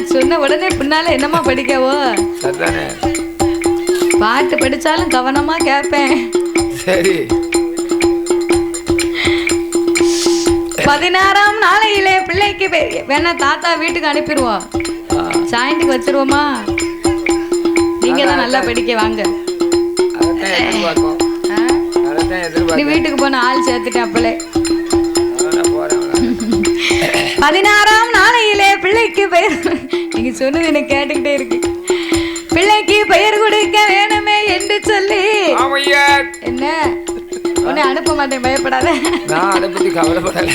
நான் சொன்ன உடனே பின்னால என்னமா படிக்கவோ? சரிதானே பாட்டு படிச்சாலும் கவனமா கேட்பேன் சரி. பதினாறாம் நாளையிலே பிள்ளைக்கு வேணா தாத்தா வீட்டுக்கு அனுப்பிடுவோம். சாயந்துக்கு வச்சிருவோமா? நீங்க தான் நல்லா படிக்க வாங்க. நீ வீட்டுக்கு போன ஆள் சேர்த்துட்டேன் அதான் போறேன் பதினாறாம் நாளையிலே பிள்ளைக்கு பெயர் நீங்க சொன்னது எனக்கு கேட்டுக்கிட்டே இருக்கு. பிள்ளைக்கு பெயர் கொடுக்க வேணுமே என்று சொல்லி. என்ன? உன்னை அனுப்ப மாட்டேன் பயப்படாத. நான் அதை பத்தி கவலைப்படல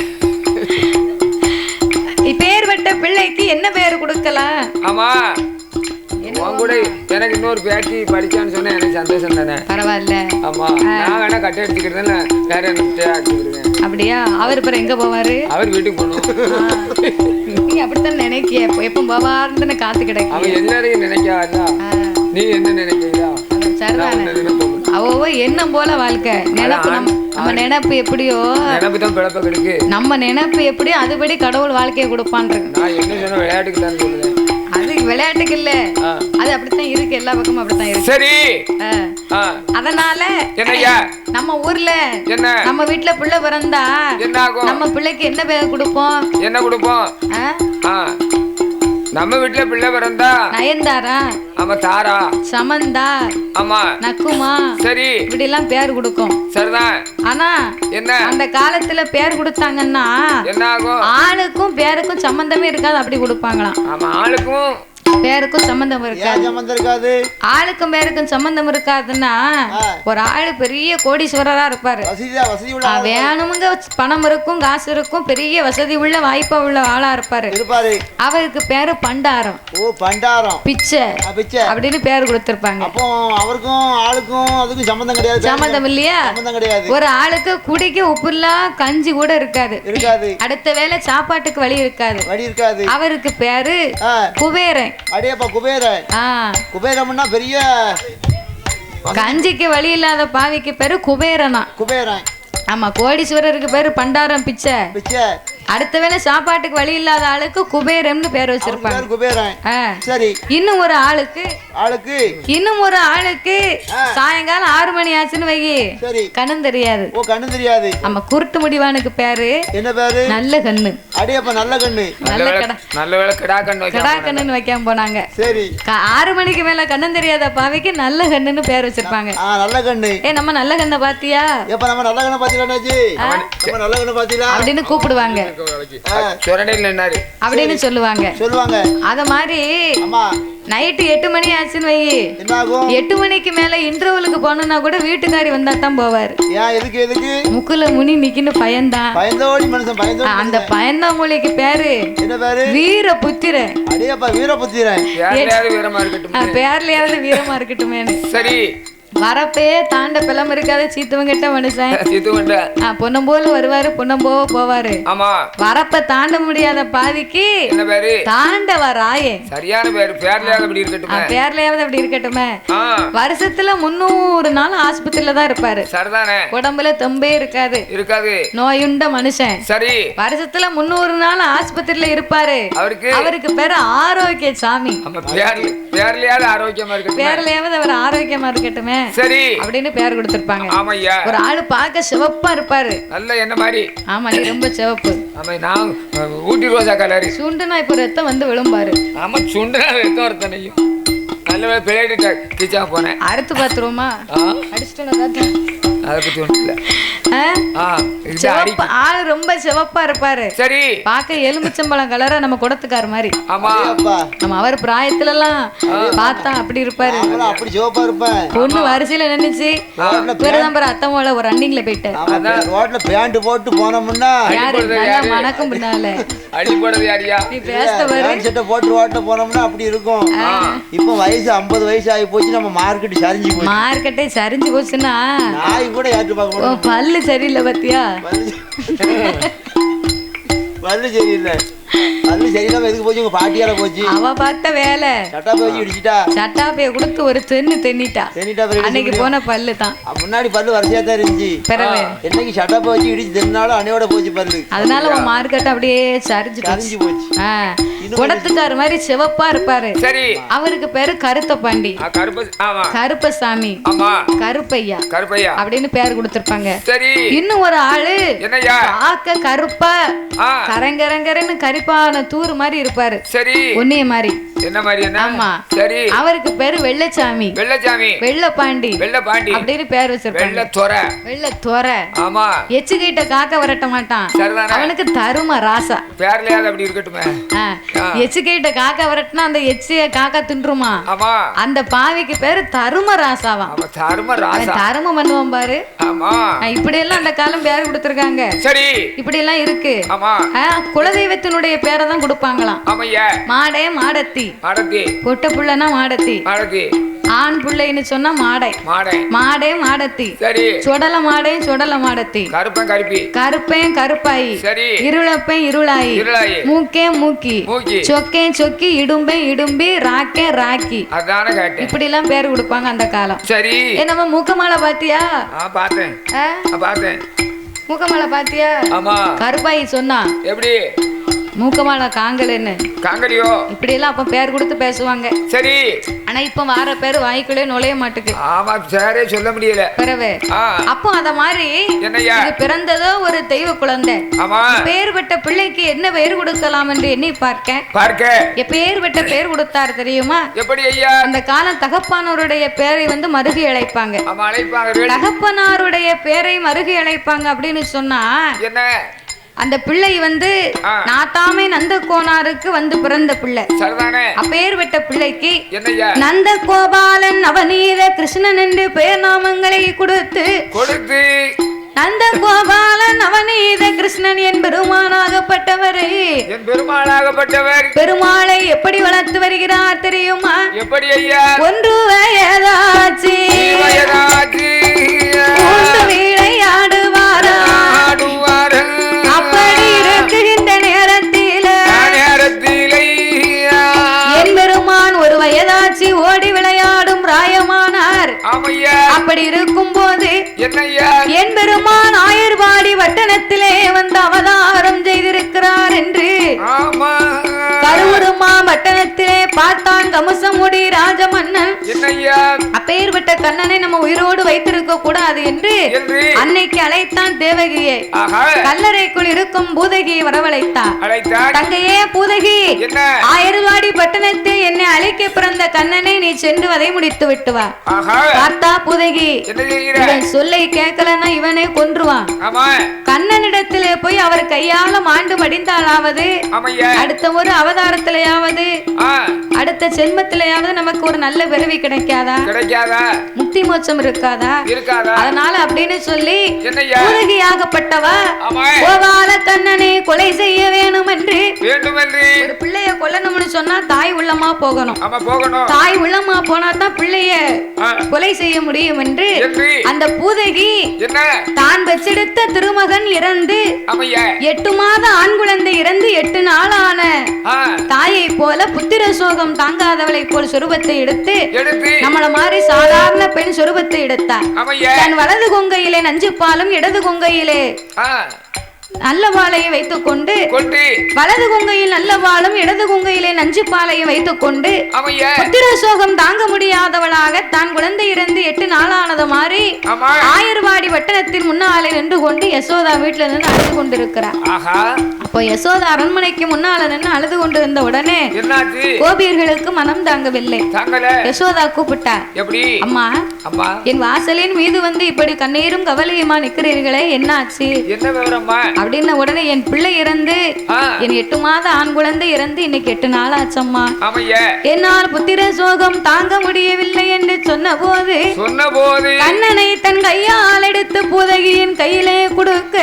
பேர் வட்ட பிள்ளைக்கு என்ன பெயர் கொடுக்கலாம்? ஆமா. உன் கூட எனக்கு இன்னொரு பேட்டி படிச்சான்னு சொன்னா எனக்கு சந்தோஷம் தானே? பரவாயில்ல. ஆமா. நான் வேணா கட்டை அடிச்சுக்கிறதுல வேற என்ன அப்படியா? அவர் அப்புறம் எங்க போவாரு? அவர் வீட்டுக்கு போகணும். நீ அப்படித்தான் நினைக்கிய. எப்ப போவாருன்னு காத்து கிடக்கு அவன் எல்லாரையும் நினைக்காதா நீ என்ன நினைக்கிறீங்களா? அவ எண்ணம் போல வாழ்க்கை. நினைப்பு நம்ம நினைப்பு எப்படியோ நினைப்பு தான் பிழப்ப கெடுக்கு நம்ம நினைப்பு எப்படியோ அதுபடி கடவுள் வாழ்க்கையை கொடுப்பான்றது நான் என்ன சொன்ன விளையாட்டுக்கு தான் சொல்லுவேன். அது விளையாட்டுக்கு இல்ல. அது அப்படித்தான் இருக்கு. எல்லா பக்கமும் அப்படித்தான் இருக்கு. சரி. அதனால என்னய்யா? நம்ம ஊர்ல என்ன? நம்ம வீட்டுல பிள்ளை பிறந்தா என்ன ஆகும் நம்ம பிள்ளைக்கு என்ன பேர் கொடுப்போம்? என்ன கொடுப்போம்? நம்ம வீட்டுல பிள்ளை பிறந்தா? நயன்தாரா? ஆமா தாரா. சமந்தா? ஆமா. நக்குமா? சரி. இப்படி எல்லாம் பேர் கொடுக்கும். சரிதான். ஆனா என்ன? அந்த காலத்துல பேர் கொடுத்தாங்கன்னா என்ன ஆகும் ஆணுக்கும் பேருக்கும் சம்பந்தமே இருக்காது அப்படி கொடுப்பாங்களாம். ஆமா ஆளுக்கும் பேருக்கும் சம்பந்தம் இருக்காது. ஆளுக்கும் பேருக்கும் சம்பந்தம் இருக்காதுன்னா ஒரு ஆளு பெரிய கோடீஸ்வரரா இருப்பாரு. வேணுமுங்க பணம் இருக்கும் காசு இருக்கும் பெரிய வசதி உள்ள வாய்ப்பா உள்ள ஆளா இருப்பாரு. அவருக்கு பேரு பண்டாரம். ஓ பண்டாரம். பிச்சை. அப்படின்னு பேர் கொடுத்திருப்பாங்க. அப்போ அவருக்கும் ஆளுக்கும் அதுக்கும் சம்மந்தம் கிடையாது. சம்பந்தம் இல்லையா? ஒரு ஆளுக்கு குடிக்க உப்புல்லா கஞ்சி கூட இருக்காது. இருக்காது. அடுத்த வேளை சாப்பாட்டுக்கு வழி இருக்காது. வழி இருக்காது. அவருக்கு பேரு குபேரன். அடேப்பா குபேரன். குபேரம்னா பெரிய கஞ்சிக்கு வழி இல்லாத பாவிக்கு பேரு குபேரனா. குபேரன். ஆமா கோடீஸ்வரருக்கு பேரு பண்டாரம் பிச்சை. பிச்சை. அடுத்த வேளை சாப்பாட்டுக்கு வழி இல்லாத ஆளுக்கு குபேரம்னு பேர் வச்சிருப்பாங்க. பேர் குபேரன். சரி. இன்னும் ஒரு ஆளுக்கு. ஆளுக்கு. இன்னும் ஒரு ஆளுக்கு சாயங்காலம் ஆறு மணி ஆச்சுன்னு வை சரி. கண்ணும் தெரியாது. ஓ கண்ணு தெரியாது. ஆமா குருட்டு முடிவானுக்கு பேரு. என்ன பேரு? நல்ல கண்ணு. அடேப்பா நல்ல கண்ணு. நல்ல கடா. நல்ல வேளை கிடா கண்ணு கடா வைக்காம கண்ணுன்னு வைக்காம போனாங்க. சரி. ஆறு மணிக்கு மேல கண்ணும் தெரியாத பாவைக்கு நல்ல கண்ணுன்னு பேர் வச்சிருப்பாங்க. நல்ல கண்ணு. ஏ நம்ம நல்ல கண்ணை பாத்தியா? எப்ப நம்ம நல்ல கண்ணை பாத்தீங்களாச்சு நம்ம நல்ல கண்ணை பாத்தீங்களா அப்படின்னு கூப்பிடுவாங்க. சுரண்டையில் நின்னாரு அப்படின்னு சொல்லுவாங்க. சொல்லுவாங்க. அத மாதிரி அம்மா நைட்டு எட்டு மணி ஆச்சுன்னு வை என்ன ஆகும் எட்டு மணிக்கு மேல இன்டர்வலுக்கு போகணும்னா கூட வீட்டுக்காரி வந்தா தான் போவாரு. ஏன் எதுக்கு எதுக்கு? முக்குல முனி நிக்கின்னு பயந்தான். பயந்தோடி மனுஷன் பயந்தோடி அந்த பயந்தாமொழிக்கு பேரு என்ன பேரு? வீர புத்திரன் அடேப்பா வீரபுத்திரன் யார் யாரு வீரமா இருக்கட்டும். பேர்லயாவது வீரமா இருக்கட்டுமேனு சரி. வரப்பே தாண்ட பிளம் இருக்காத. சீத்தவன் கிட்ட மனுஷன். சித்து கொண்ட ஆ, பொன்னம் போல வருவாரு பொன்னம் போக போவாரு. ஆமா. வரப்ப தாண்ட முடியாத பாதிக்கு என்ன பேரு? தாண்டவ ராயே சரியான பேரு. பேர்ல அப்படி இருக்கட்டுமே. பேர்லயாவது அப்படி இருக்கட்டுமே. வருஷத்துல முந்நூறு நாள் ஆஸ்பத்திரியில தான் இருப்பாரு. சரிதானே. உடம்புல தெம்பே இருக்காது. இருக்காது. நோயுண்ட மனுஷன். சரி. வருஷத்துல முந்நூறு நாள் ஆஸ்பத்திரியில இருப்பாரு. அவருக்கு? அவருக்கு பேரு ஆரோக்கிய சாமி பேர்லயாவது ஆரோக்கியமா இருக்கட்டுமே. பேர்லயாவது அவர் ஆரோக்கியமா இருக்கட்டுமே. சரி. அப்படின்னு பேர் கொடுத்திருப்பாங்க. ஆமையா. ஒரு ஆளு பார்க்க சிவப்பா இருப்பாரு. நல்ல என்ன மாதிரி. ஆமா நீ ரொம்ப சிவப்பு. ஆமா நான் ஊட்டி ரோசா கலரி. சுண்டுனா இப்ப ரத்தம் வந்து விழும்பாரு. ஆமா சுண்டா ரத்தம் ஒருத்தனையும் நல்ல பிளேட்டு போனேன். அறுத்து பாத்துருவோமா அடிச்சிட்டு அதை பத்தி ஒண்ணும் இல்ல. சிவப்பு ஆளு ரொம்ப சிவப்பா இருப்பாரு. சரி. பார்க்க எலுமிச்சம்பழம் கலரா நம்ம குடத்துக்கார மாதிரி. ஆமா. அப்பா நம்ம அவர் பிராயத்துல எல்லாம் பார்த்தா அப்படி இருப்பாரு. அப்படி சிவப்பா பொண்ணு வரிசையில நின்னுச்சு. பாரு அத்தமோல ஒரு ரன்னிங்ல போயிட்டேன் ஆமா ரோட்ல பேண்ட் போட்டு போனோம்னா மணக்கும் பின்னால. அடி போடுறது யாரியா? நீ பேச பாரு போட்டு ரோட்ல போனோம்னா அப்படி இருக்கும். இப்போ வயசு ஐம்பது வயசு ஆகி போச்சு நம்ம மார்க்கெட் சரிஞ்சு போச்சு. மார்க்கெட்டே சரிஞ்சு போச்சுன்னா நாய் கூட ஏற்று பார்க்க பல்லு சரியில்லை பாத்தியா? பல்லு பல்லு சரியில்லை. பல்லு சரியில்லாம எதுக்கு போச்சு? உங்க பாட்டியால போச்சு. அவ பார்த்த வேலை. சட்டா போய் இடிச்சிட்டா? சட்டாப்பைய கொடுத்து ஒரு தென்னு தென்னிட்டா. தென்னிட்டா அன்னைக்கு போன பல்லு தான். முன்னாடி பல்லு வரிசையா தான் இருந்துச்சு. பிறகு. என்னைக்கு சட்டா போச்சு இடிச்சு தென்னாலும் அன்னையோட போச்சு பல்லு. அதனால உன் மார்க்கெட் அப்படியே சரிஞ்சு சரிஞ்சு போச்சு. குடத்துக்கார மாதிரி சிவப்பா இருப்பாரு. சரி. அவருக்கு பேரு கருத்த பாண்டி ஆ, கருப்பு ஆமா. கருப்பசாமி. ஆமா. கருப்பையா. கருப்பையா. அப்படின்னு பேர் கொடுத்திருப்பாங்க. சரி. இன்னும் ஒரு ஆளு. பார்க்க கருப்பா. கரங்கரங்கரன்னு கருப்பான தூறு மாதிரி இருப்பாரு. சரி. உன்னைய மாதிரி. என்ன மாதிரி என்ன? ஆமா. சரி. அவருக்கு பேரு வெள்ளச்சாமி. வெள்ளச்சாமி. வெள்ள பாண்டி வெள்ள பாண்டி அப்படின்னு பேர் வச்சிருப்பாங்க வெள்ள துறை வெள்ள துற ஆமா. எச்சுக்கிட்ட காக்க வரட்ட மாட்டான். அவனுக்கு தரும ராசா. பேர்லயாவது அப்படி இருக்கட்டுமே. ஆ, எச்சுக்கிட்ட காக்க வரட்டுனா அந்த எச்சிய காக்கா தின்றுமா? ஆமா. அந்த பாவிக்கு பேரு தரும அவன் தர்ம ராசா. தருமம் பண்ணுவான் பாரு. ஆமா. இப்படி எல்லாம் அந்த காலம் பேர் கொடுத்திருக்காங்க. சரி. இப்படி எல்லாம் இருக்கு. ஆமா. குலதெய்வத்தினுடைய பேரை தான் கொடுப்பாங்களாம். மாடே மாடத்தி. மாடத்தி. பொட்ட புள்ளனா மாடத்தி. மாடத்தி. ஆண் பிள்ளைன்னு சொன்னா மாடை. மாடை. மாடே மாடத்தி. சரி. சுடல மாடே சுடல மாடத்தி. கருப்பன் கருப்பி. கருப்பேன் கருப்பாயி. சரி. இருளப்பேன் இருளாயி. இருளாயி. மூக்கே மூக்கி. மூக்கி. சொக்கேன் சொக்கி இடும்பேன் இடும்பி ராக்கே ராக்கி. அதானே கேட்டேன் இப்படி எல்லாம் பேர் கொடுப்பாங்க அந்த காலம். சரி. நம்ம மூக்கமாலை பாத்தியா? பார்த்தேன். பார்த்தேன். மூக்கமாலை பாத்தியா? ஆமா. கருப்பாயி சொன்னா. எப்படி? மூக்கமாலை காங்கலன்னு காங்கடியோ இப்படி எல்லாம் அப்ப பேர் கொடுத்து பேசுவாங்க. சரி. ஆனா இப்ப வார பேர் வாய்க்குள்ளே நுழைய மாட்டுக்கு. ஆமா பேரே சொல்ல முடியல. பிறவே. அப்போ அத மாதிரி என்னய்யா? இது பிறந்ததோ ஒரு தெய்வ குழந்தை. ஆமா. பேர் பெற்ற பிள்ளைக்கு என்ன பெயர் கொடுக்கலாம் என்று எண்ணி பார்க்க. பார்க்க. பேர் பெற்ற பெயர் கொடுத்தார் தெரியுமா? எப்படி ஐயா? அந்த காலம் தகப்பானோருடைய பேரை வந்து மருகி அழைப்பாங்க. தகப்பனாருடைய பேரை மருகி அழைப்பாங்க அப்படின்னு சொன்னா என்ன? அந்த பிள்ளை வந்து. நாத்தாமை நந்தகோனாருக்கு வந்து பிறந்த பிள்ளை. சரிதானே? அப்பேர் பெற்ற பிள்ளைக்கு நந்த கோபாலன் நவநீத கிருஷ்ணன் என்று பெயர் நாமங்களை கொடுத்து கொடுத்து. நந்த கோபாலன் நவநீத கிருஷ்ணன் என் பெருமானாகப்பட்டவரை. என் பெருமாளை எப்படி வளர்த்து வருகிறார் தெரியுமா? எப்படி ஐயா? ஒன்று வயதாச்சு. வயதாச்சு. அப்படி இருக்கும் போது என் பெருமான் ஆயர்வாடி வட்டணத்திலே வந்து அவதாரம் செய்திருக்கிறார் என்று கருவுருமா வட்டணத்திலே பார்த்தான் கமுசமுடி ராஜமன்னன். என்னய்யா அப்பேற்பட்ட கண்ணனை நம்ம உயிரோடு வைத்திருக்க கூடாது என்று அன்னைக்கு அழைத்தான் தேவகியை. கல்லறைக்குள் இருக்கும் பூதகியை வரவழைத்தான் அழைத்தார். தங்கையே பூதகி ஆயர்வாடி பட்டணத்தில் என்னை அழைக்க பிறந்த கண்ணனை நீ சென்று வதை முடித்து விட்டு வா. ஆஹா. பார்த்தா பூதகி சொல்லை கேட்கலன்னா இவனே கொன்றுவான். கண்ணனிடத்திலே போய் அவர் கையால மாண்டு மடிந்தாலாவது அடுத்த ஒரு அவதாரத்திலேயாவது அடுத்த ஜென்மத்திலேயாவது நமக்கு ஒரு நல்ல பிறவி கிடைக்காதா? கிடைக்காதா முக்தி மோட்சம் இருக்காதா? இருக்காதா? அதனால அப்படின்னு சொல்லி கோபால கண்ணனை கொலை செய்ய வேணும் என்று வேண்டுமென்று. ஒரு பிள்ளைய கொல்லணும்னு சொன்னா தாய் உள்ளமா போகணும். தாய் உள்ளமா போனா தான் பிள்ளைய கொலை செய்ய முடியும் என்று. என்று அந்த பூதகி தான் பெற்றெடுத்த திருமகன் இறந்து எட்டு மாத ஆண் குழந்தை இறந்து எட்டு நாளான ஆ, தாயை போல புத்திர சோகம் தாங்காதவளை போல் சொரூபத்தை எடுத்து. நம்மள மாதிரி சாதாரண பெண் சொரூபத்தை எடுத்தார். ஆமையா தன் வலது கொங்கையிலே நஞ்சு பாலும் இடது கொங்கையிலே நல்ல வாளையும் வைத்துக் கொண்டு வலது கொங்கையில் நல்ல வாளும் இடது கொங்கையிலே நஞ்சு பாலையும் வைத்துக் கொண்டு புத்திர சோகம் தாங்க முடியாதவளாக தான் குழந்தை இறந்து எட்டு நாளானது மாறி ஆமா ஆயர்வாடி வட்டணத்தின் முன்னாலே நின்று கொண்டு யசோதா வீட்டுல நின்று அழுது கொண்டிருக்கிறார். அப்போ யசோதா அரண்மனைக்கு முன்னால நின்று அழுது கொண்டிருந்த உடனே கோபியர்களுக்கு மனம் தாங்கவில்லை. யசோதா கூப்பிட்டா அம்மா. என் வாசலின் மீது வந்து இப்படி கண்ணீரும் கவலையுமா நிக்கிறீர்களே? என்னாச்சு? என்ன விவரம்மா? அப்படின்ன உடனே என் பிள்ளை இறந்து என் எட்டு மாத ஆண் குழந்தை இறந்து இன்னைக்கு எட்டு நாள் ஆச்சம்மா என்னால் புத்திர சோகம் தாங்க முடியவில்லை என்று சொன்ன போது சொன்ன போது கண்ணனை தன் கையால் எடுத்து பூதகியின் கையிலே கொடுக்க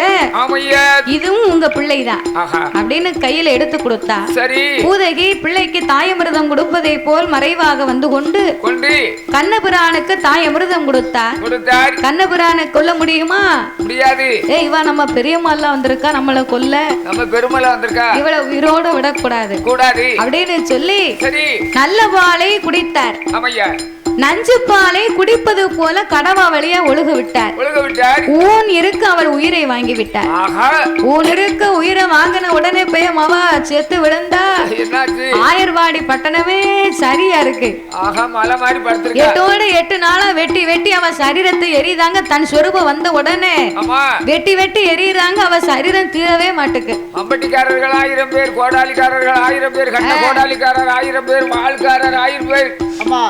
இதுவும் உங்க பிள்ளைதான். அப்படின்னு கையில எடுத்து கொடுத்தா சரி. பூதகி பிள்ளைக்கு தாயமிர்தம் கொடுப்பதை போல் மறைவாக வந்து கொண்டு கண்ணபிரானுக்கு தாயமிர்தம் கொடுத்தா கண்ணபிரானை கொல்ல முடியுமா? முடியாது. ஏய் இவ நம்ம பெரியம்மாலாம் வந்திருக்கா நம்மளை கொல்ல. நம்ம பெருமலை வந்திருக்கா? இவளை உயிரோட விடக்கூடாது. கூடாது. அப்படின்னு சொல்லி சரி. நல்ல பாலை குடித்தார். ஆமையா நஞ்சு பாலை குடிப்பது போல கடவா வழியா ஒழுக விட்டார் ஒழுக விட்டார் ஊன் இருக்க அவள் உயிரை வாங்கி விட்டார் ஆஹா. ஊன் இருக்க உயிரை வாங்கின உடனே போய் மவா செத்து விழுந்தா என்னாச்சு? ஆயர்வாடி பட்டணமே சரியா இருக்கு. ஆஹா மலை மாதிரி படுத்திருக்கா. எட்டோட எட்டு நாளா வெட்டி வெட்டி அவ சரீரத்தை எரியுதாங்க. தன் சொரூபம் வந்த உடனே வெட்டி வெட்டி எரியுறாங்க அவ சரீரம் தீரவே மாட்டுக்கு. அம்பட்டிக்காரர்கள் ஆயிரம் பேர் கோடாலிக்காரர்கள் ஆயிரம் பேர் கண்ண கோடாலிக்காரர் ஆயிரம் பேர் வாள்காரர் ஆயிரம் பேர். ஆமா.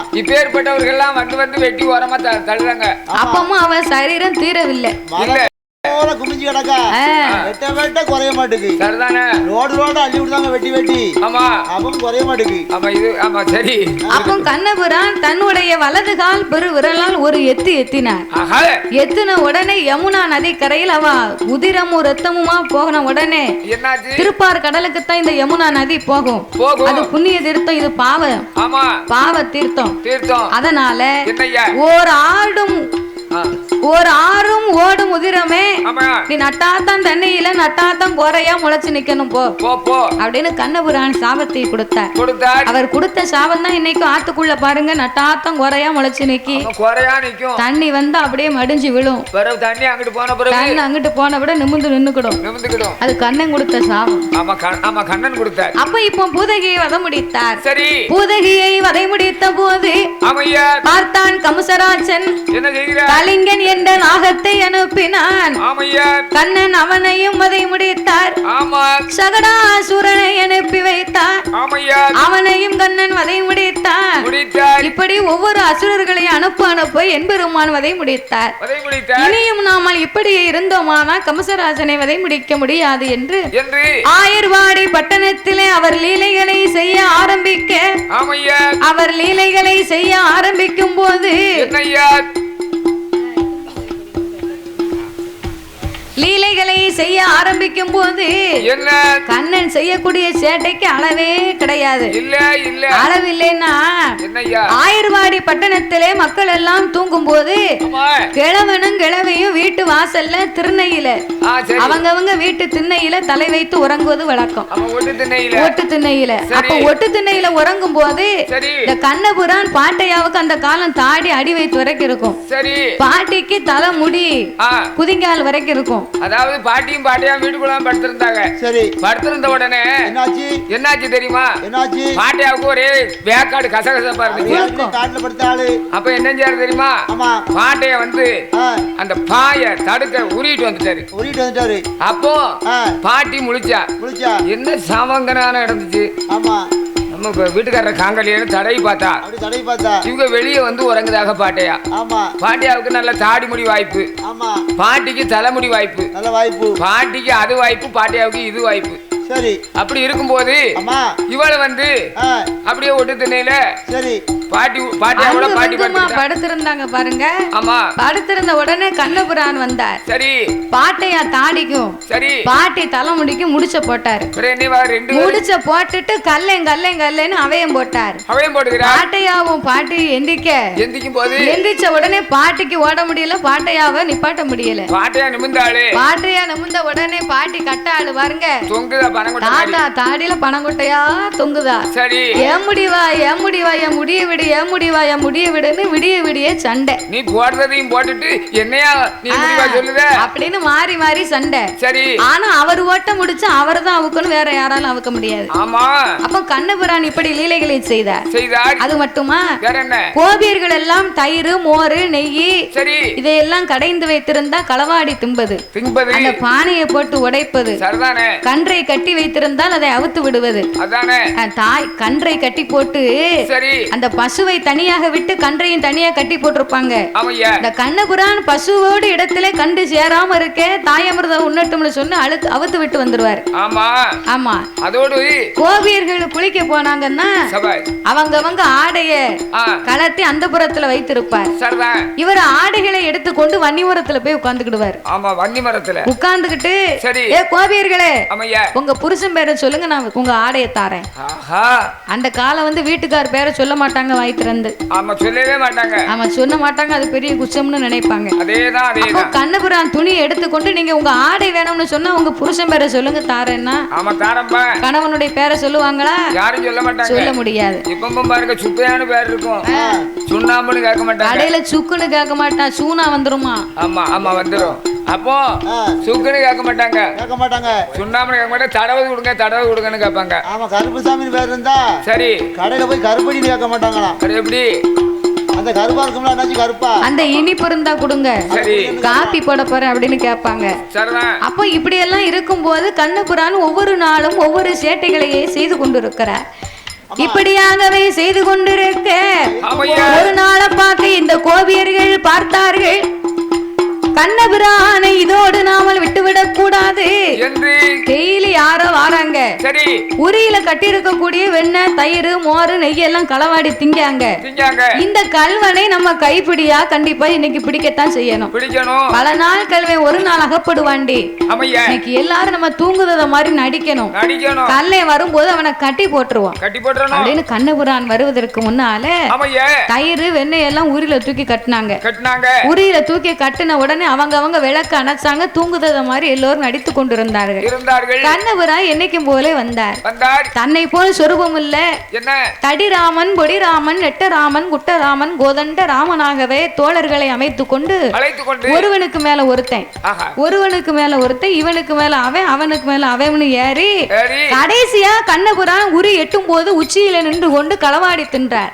எல்லாம் வந்து வந்து வெட்டி ஓரமா த- தள்ளுறாங்க. அப்பமும் அவ சரீரம் தீரவில்லை. இல்ல. குமிஞ்சு கிடக்கா. ஆ, வெட்ட வெட்ட குறைய மாட்டேங்குது சரிதானே? ரோடு ரோடு அள்ளி விடுதாங்க வெட்டி வெட்டி. ஆமா. அப்பவும் குறைய மாட்டேங்குது ஆமா இது ஆமா சரி. அப்போ கண்ணபுரான் தன்னுடைய வலது கால் பெரு விரலால் ஒரு எத்து எத்தினார். ஆஹா. எத்துன உடனே யமுனா நதி கரையில் அவ உதிரமும் ரத்தமுமா போகின உடனே என்னாச்சு? திருப்பார் கடலுக்கு தான் இந்த யமுனா நதி போகும். அது புண்ணிய தீர்த்தம் இது பாவம் ஆமா. பாவ தீர்த்தம். தீர்த்தம். அதனால ஓர் ஆடும் ஓர் ஆறும் ஓடும் உதிரமே. நீ நட்டாத்தான் தண்ணியில நட்டாத்தான் குறையா முளைச்சு நிக்கணும் போ. போ அப்படின்னு கண்ணபுரான் சாபத்தை கொடுத்தார். அவர் கொடுத்த சாபம் தான் இன்னைக்கும் ஆத்துக்குள்ள பாருங்க நட்டாத்தான் குறையா முளைச்சு நிக்கி. அவன் குறையா நிக்கும். தண்ணி வந்து அப்படியே மடிஞ்சு விழும். தண்ணி அங்கிட்டு போன பிறகு கண்ணு அங்கிட்டு போன விட நிமிந்து நின்னுக்கிடும். நிமிந்துக்கிடும் அது கண்ணன் கொடுத்த சாபம். ஆமா கண்- ஆமா கண்ணன் கொடுத்தார். அப்ப இப்போ பூதகியை வத முடித்தார். சரி. பூதகியை வதை முடித்த போது பார்த்தான் கமுசராஜன். என்ன செய்கிறார்? கலிங்கன் என்ற நாகத்தை அனுப்பினான். கண்ணன் அவனையும் வதை முடித்தார். சகடாசுரனை அனுப்பி வைத்தார். அவனையும் கண்ணன் வதை முடித்தார். இப்படி ஒவ்வொரு அசுரர்களை அனுப்ப அனுப்ப என்பெருமான் வதை முடித்தார். அதை இனியும் நாமல் இப்படியே இருந்தோமானா கமசராஜனை வதை முடிக்க முடியாது என்று ஆயர்வாடி பட்டணத்திலே அவர் லீலைகளை செய்ய ஆரம்பிக்க அவர் லீலைகளை செய்ய ஆரம்பிக்கும் போது என்னய்யா லீலைகளை செய்ய ஆரம்பிக்கும் போது என்ன? கண்ணன் செய்யக்கூடிய சேட்டைக்கு அளவே கிடையாது. இல்ல இல்ல. அளவில்லைன்னா ஆயர்வாடி பட்டணத்திலே மக்கள் எல்லாம் தூங்கும் போது கிழவனும் கிழவையும் வீட்டு வாசல்ல திருநையில அவங்கவங்க வீட்டு திண்ணையில தலை வைத்து உறங்குவது வழக்கம். ஒட்டு திண்ணையில. அப்ப ஒட்டு திண்ணையில உறங்கும் போது இந்த கண்ணபுரான் பாட்டையாவுக்கு அந்த காலம் தாடி அடி வைத்து வரைக்கும் இருக்கும். பாட்டிக்கு தலை முடி குதிங்கால் வரைக்கும் இருக்கும். அதாவது பாட்டியும் பாட்டியா வீட்டுக்குள்ள படுத்திருந்தாங்க. சரி. படுத்திருந்த உடனே என்னாச்சு? என்னாச்சு தெரியுமா? என்னாச்சு? பாட்டியாவுக்கு ஒரே வேக்காடு கசகசப்பா இருந்துச்சு. காட்டுல படுத்த ஆளு. அப்ப என்ன செய்யாரு தெரியுமா? பாட்டைய வந்து அந்த பாய தடுக்க உருவிட்டு வந்துட்டாரு. உருவிட்டு வந்துட்டாரு. அப்போ பாட்டி முழிச்சா குளிச்சா என்ன சமங்கனான நடந்துச்சு. ஆமா. வீட்டுக்காரர் காங்கலியன்னு தடவி பார்த்தா. தடவி பார்த்தா. இவங்க வெளியே வந்து உறங்குதாக பாட்டையா? ஆமா. பாட்டியாவுக்கு நல்ல தாடி முடி வாய்ப்பு. ஆமா. பாட்டிக்கு தலைமுடி வாய்ப்பு. நல்ல வாய்ப்பு. பாட்டிக்கு அது வாய்ப்பு பாட்டியாவுக்கு இது வாய்ப்பு. சரி. அப்படி இருக்கும்போது இவளை வந்து அப்படியே ஒட்டு திண்ணையில சரி. பாட்டி பாட்டியாவோட பாட்டி படுத்திருந்தாங்க பாருங்க. ஆமா. படுத்திருந்த உடனே கண்ணபுரான் வந்தார். சரி. பாட்டையா தாடிக்கும் சரி. பாட்டி தலைமுடிக்கும் முடிச்ச போட்டாரு. முடிச்ச போட்டுட்டு கல்லேன் கல்லேன் கல்லேன்னு அவையம் போட்டார். அவையும் போட்டுக்கிறா பாட்டையாவும் பாட்டி எந்திரிக்க எந்திக்கும் போது எந்திரிச்ச உடனே பாட்டிக்கு ஓட முடியல பாட்டையாவை நிப்பாட்ட முடியல. பாட்டையா நிமிந்தாளு பாட்டையா நிமிந்த உடனே பாட்டி கட்டாளு பாருங்க. தாத்தா தாடியில பணங்குட்டையா தொங்குதா? சரி. ஏன் முடிவா ஏன் முடிவா என் முடிய விடு ஏன் முடிவா என் முடிய விடுன்னு விடிய விடிய சண்டை. நீ போடுறதையும் போட்டுட்டு என்னையா நீ முடிவா சொல்லுத? அப்படின்னு மாறி மாறி சண்டை. சரி. ஆனா அவர் ஓட்ட முடிச்சு அவர் தான் அவுக்கணும் வேற யாராலும் அவுக்க முடியாது. ஆமா. அப்ப கண்ணபுரான் இப்படி லீலைகளை செய்தார் செய்தார். அது மட்டுமா? வேற என்ன? கோபியர்கள் எல்லாம் தயிர் மோர் நெய் சரி. இதையெல்லாம் கடைந்து வைத்திருந்தா களவாடி திம்பது. திம்பது. அந்த பானையை போட்டு உடைப்பது. சரிதானே. கன்றை கட்டி வைத்திருந்தால் அதை அவுத்து விடுவது. தாய் கன்றை கட்டி போட்டு சரி. அந்த பசுவை தனியாக விட்டு கன்றையும் தனியா கட்டி போட்டிருப்பாங்க. இந்த கண்ணபுரான் பசுவோடு இடத்துல கண்டு சேராம இருக்க தாயமிர்தம் உண்ணட்டும்னு சொன்னு அழுத்து அவுத்து விட்டு வந்துருவாரு. ஆமா. ஆமா. அதோடு கோபியர்கள் குளிக்க போனாங்கன்னா அவங்கவங்க ஆடைய கலத்தி அந்த புறத்துல வைத்திருப்பார். இவர் ஆடைகளை எடுத்துக்கொண்டு வன்னிபுரத்துல போய் உட்கார்ந்துக்கிடுவார். ஆமா வன்னி மரத்துல உட்கார்ந்துகிட்டு சரி. ஏ கோபியர்களே உங்க புருஷன் பேரை சொல்லுங்க நான் உங்க ஆடைய தாரேன். அந்த காலம் வந்து வீட்டுக்கார் பேரை சொல்ல மாட்டாங்க வாய் திறந்து. ஆமா சொல்லவே மாட்டாங்க. ஆமா சொல்ல மாட்டாங்க அது பெரிய குச்சம்னு நினைப்பாங்க. அதேதான் கண்ணபுரான் துணியை எடுத்துக்கொண்டு நீங்க உங்க ஆடை வேணும்னு சொன்னா உங்க புருஷன் பேரை சொல்லுங்க தாரேன்னா. ஆமா தாரம்பா. கணவனுடைய பேரை சொல்லுவாங்களா? யாரும் சொல்ல மாட்டாங்க. சொல்ல முடியாது. இப்ப பாருங்க சுப்பையான பேர் இருக்கும். சுண்ணாம்புன்னு கேட்க மாட்டாங்க. கடையில சுக்குன்னு கேட்க மாட்டான் சூனா வந்துருமா? ஆமா ஆமா வந்துரும். அப்போ. சுக்குன்னு கேட்க மாட்டாங்க. கேட்க மாட்டாங்க. சுண்ணாம்புன்னு கேட்க மாட்டாங்க. தடவை கொடுங்க தடவை கொடுங்கன்னு கேட்பாங்க. ஆமா கருப்புசாமின்னு பேர் இருந்தா சரி. கடையில போய் கருப்படின்னு கேட்க மாட்டாங்களாம். அது எப்படி? அந்த கருப்பா இருக்கும்ல என்னாச்சு கருப்பா? அந்த இனிப்பு இருந்தா கொடுங்க. சரி. காப்பி போட போறேன் அப்படின்னு கேட்பாங்க. சரிதான். அப்போ இப்படி எல்லாம் இருக்கும்போது கண்ணபுரான் ஒவ்வொரு நாளும் ஒவ்வொரு சேட்டைகளையே செய்து கொண்டிருக்கிறார். இப்படியாகவே செய்து கொண்டிருக்க ஒரு நாளை பார்த்து இந்த கோபியர்கள் பார்த்தார்கள். கண்ணபுரானை இதோடு நாமல் விட்டுவிடக் கூடாது. என்று டெய்லி யாரோ வாராங்க. சரி. உரியில கட்டி இருக்கக்கூடிய வெண்ணெய் தயிர் மோர் நெய் எல்லாம் களவாடி திங்காங்க. இந்த கல்வனை நம்ம கைப்பிடியா கண்டிப்பா இன்னைக்கு பிடிக்கத்தான் செய்யணும். பல நாள் கல்வை ஒரு நாள் அகப்படுவாண்டி. இன்னைக்கு எல்லாரும் நம்ம தூங்குறத மாதிரி நடிக்கணும். கல்லை வரும்போது அவனை கட்டி போட்டுறணும். அப்படின்னு கண்ணபுரான் வருவதற்கு முன்னால தயிர் வெண்ணெய் எல்லாம் உரியில தூக்கி கட்டினாங்க. உரியில தூக்கி கட்டின உடனே அவங்க அவங்க விளக்கு அணைச்சாங்க. தூங்குறத மாதிரி எல்லோரும் நடித்து கொண்டிருந்தார்கள். இருந்தார்கள். கண்ணபுரான் என்னைக்கும் போலே வந்தார். தன்னை போல் சொரூபம் இல்ல. என்ன? தடிராமன் பொடிராமன் நெட்டராமன் குட்டராமன் கோதண்ட ராமனாகவே தோழர்களை அமைத்து கொண்டு ஒருவனுக்கு மேல ஒருத்தன். ஒருவனுக்கு மேல ஒருத்தன் இவனுக்கு மேல அவன் அவனுக்கு மேல அவன்னு ஏறி கடைசியா கண்ணபுரான் உரி எட்டும் போது உச்சியில நின்று கொண்டு களவாடி தின்றார்.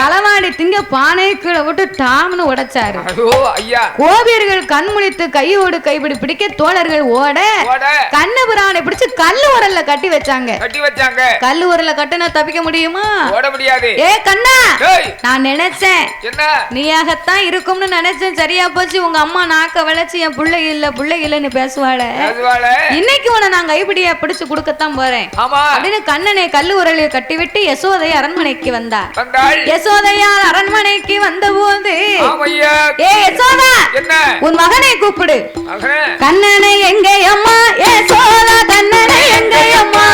களவாடி திங்க பானை கீழே விட்டு டாம்னு உடைச்சாரு. ஐயோ. ஐயா கோபியர்கள் கண்முழித்து கையோடு கைப்பிடி பிடிக்க தோழர்கள் ஓட. கண்ணபுரானை பிடிச்சு கல்லு உரல்ல கட்டி வச்சாங்க. கட்டி வச்சாங்க. கல்லு உரல்ல கட்டினா தப்பிக்க முடியுமா? ஓட முடியாது. ஏ கண்ணா நான் நினைச்சேன். என்ன? நீயாகத்தான் இருக்கும்னு நினைச்சேன். சரியா போச்சு. உங்க அம்மா நாக்க வளைச்சு என் பிள்ளை இல்ல பிள்ளை இல்லைன்னு பேசுவாள. இன்னைக்கு உன்னை நான் கைப்பிடியா பிடிச்சு கொடுக்கத்தான் போறேன். அப்படின்னு கண்ணனை கல்லு உரலில் கட்டிவிட்டு யசோதை அரண்மனைக்கு வந்தார். வந்தாள். யசோதையார் அரண்மனைக்கு வந்தபோது ஆமையா. ஏ யசோதா என்ன? உன் மகனை கூப்பிடு. கண்ணனை எங்கே அம்மா யசோதா கண்ணனை எங்கே அம்மா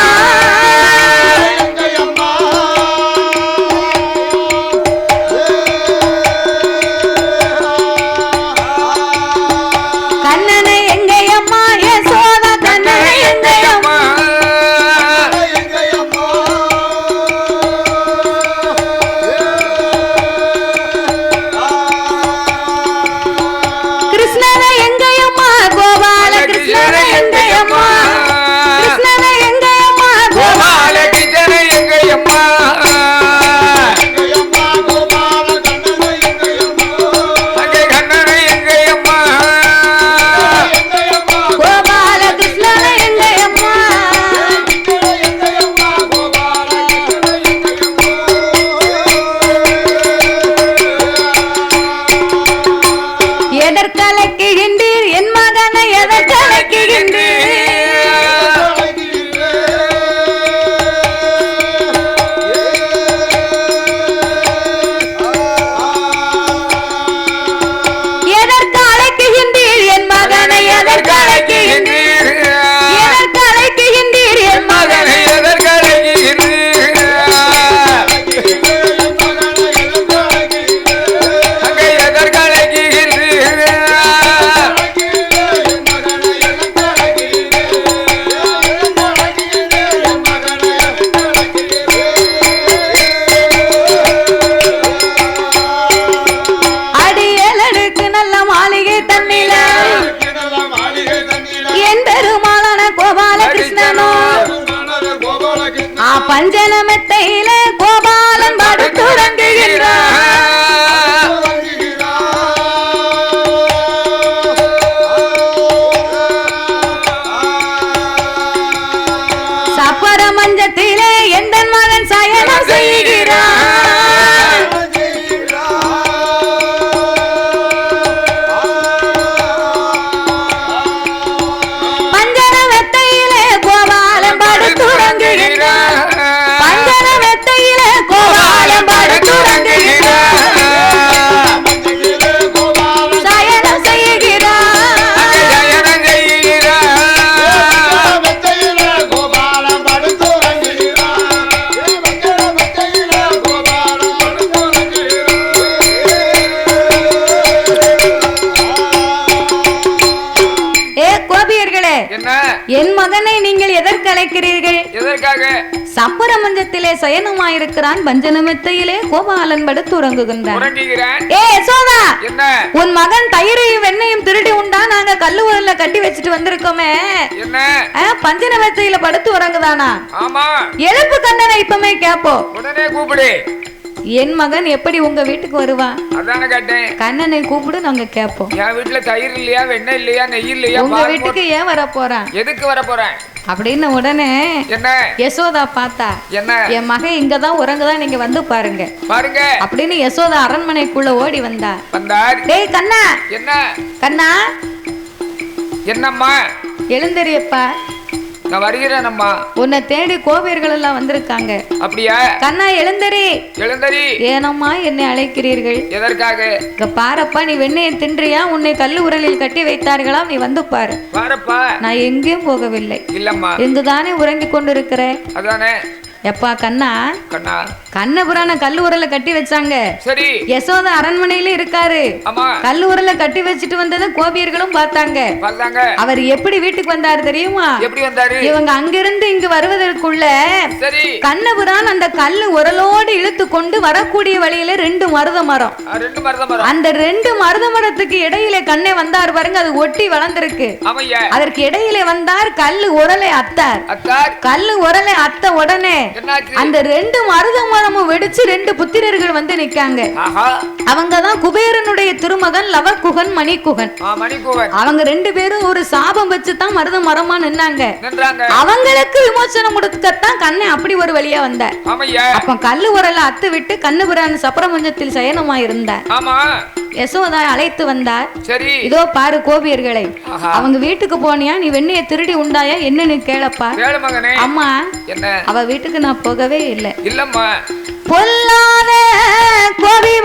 தியானம் செய்கிறார். சயனமாயிருக்கிறான் பஞ்சனமெத்தையிலே கோபாலன் படுத்து உறங்குகின்றான் ஏ யசோதா! உன் மகன் தயிரையும் வெண்ணையும் திருடி உண்டா? நாங்க கல்லு உரல்ல கட்டி வச்சுட்டு வந்திருக்கோமே. என்ன? ஆ, பஞ்சன மெத்தையில படுத்து உறங்குதானா? எழுப்பு கண்ணனை இப்பமே கேப்போம் உடனே கூப்பிடு. என் மகன் எப்படி உங்க வீட்டுக்கு வருவான் அதானே கேட்டேன். கண்ணனை கூப்பிடு நாங்க கேப்போம். என் வீட்டுல தயிர் இல்லையா வெண்ணெய் இல்லையா நெய் இல்லையா உங்க வீட்டுக்கு ஏன் வர போறான் எதுக்கு வர போறேன் அப்படின்னு உடனே என்ன? யசோதா பார்த்தா என்ன? என் மகன் இங்கதான் உறங்குதான் நீங்க வந்து பாருங்க. பாருங்க. அப்படின்னு யசோதா அரண்மனைக்குள்ள ஓடி வந்தா வந்தார். டேய் கண்ணா. என்ன? கண்ணா. என்னம்மா? எழுந்தறியப்பா. நான் வருகிறேன் அம்மா உன்னை தேடி கோபியர்கள் எல்லாம் வந்திருக்காங்க. அப்படியா? கண்ணா எழுந்தறி. எழுந்தரி ஏனம்மா என்னை அழைக்கிறீர்கள்? எதற்காக? இங்க பாரப்பா நீ வெண்ணெயை தின்றியா? உன்னை கல்லு உரலில் கட்டி வைத்தார்களாம் நீ வந்து பாரு. பாருப்பா. நான் எங்கேயும் போகவில்லை. இல்லம்மா. இங்குதானே உறங்கிக் கொண்டிருக்கிற அதானே. எப்பா கண்ணா? கண்ணா. கண்ணபுரான கல்லு உரலை கட்டி வச்சாங்க. சரி. யசோதா அரண்மனையில இருக்காரு. கல்லு உரலை கட்டி வச்சுட்டு வந்ததை கோபியர்களும் பார்த்தாங்க. அவர் எப்படி வீட்டுக்கு வந்தாரு தெரியுமா? எப்படி வந்தாரு? இவங்க அங்கிருந்து இங்கு வருவதற்குள்ள கண்ணபுரான் அந்த கல்லு உரலோடு இழுத்து கொண்டு வரக்கூடிய வழியில ரெண்டு மருத மரம். மரம். அந்த ரெண்டு மருத மரத்துக்கு இடையில கண்ணே வந்தார் பாருங்க அது ஒட்டி வளர்ந்திருக்கு. அதற்கு இடையில வந்தார் கல்லு உரலை அத்தார். கல்லு உரலை அத்த உடனே அந்த ரெண்டு மருத மரமும் வெடிச்சு ரெண்டு புத்திரர்கள் வந்து நிக்காங்க. அவங்க தான் குபேரனுடைய திருமகன் லவக்குகன் மணிக்குகன். அவங்க ரெண்டு பேரும் ஒரு சாபம் வச்சு தான் மருத மரமா நின்னாங்க. அவங்களுக்கு விமோசனம் கொடுக்கத்தான் கண்ணை அப்படி ஒரு வழியா வந்தார் ஆமையா. அப்ப கல்லு உரலை அத்து விட்டு கண்ணுபுரான் சப்பரமஞ்சத்தில் சயனமா இருந்தார் யசோதா அழைத்து வந்தார். இதோ பாரு கோபியர்களை. அவங்க வீட்டுக்கு போனியா? நீ வெண்ணைய திருடி உண்டாயா? என்னன்னு கேளப்பா. அம்மா அவ வீட்டுக்கு நான் போகவே இல்லை. இல்லம்மா. பொல்லாத கோபி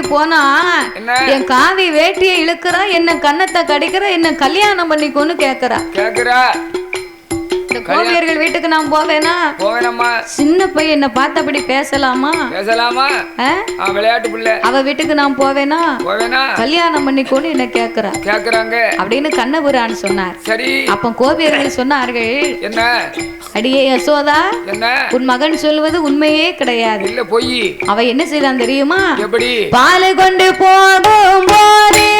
வீதிக்கு போனா? என் காவி வேட்டியை இழுக்கிறா என்ன கன்னத்தை கடிக்கிறா என்ன கல்யாணம் பண்ணிக்கோன்னு கேக்குறா கேக்குறா கோவிலர்கள் வீட்டுக்கு நான் போவேனா? போவேனம்மா. சின்ன பையன் என்ன பார்த்தபடி பேசலாமா? பேசலாமா? விளையாட்டு பிள்ளை. அவ வீட்டுக்கு நான் போவேனா? போவேனா? கல்யாணம் பண்ணிக்கோன்னு என்ன கேக்குறா. கேக்குறாங்க. அப்படின்னு கண்ணபுரான் சொன்னார். சரி. அப்ப கோவிலர்கள் சொன்னார்கள் என்ன? அடியே யசோதா என்ன? உன் மகன் சொல்வது உண்மையே கிடையாது. இல்ல போய். அவ என்ன செய்தான் தெரியுமா? எப்படி? பால் கொண்டு போகும் போதே.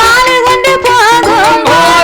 பால் கொண்டு போகும் போது.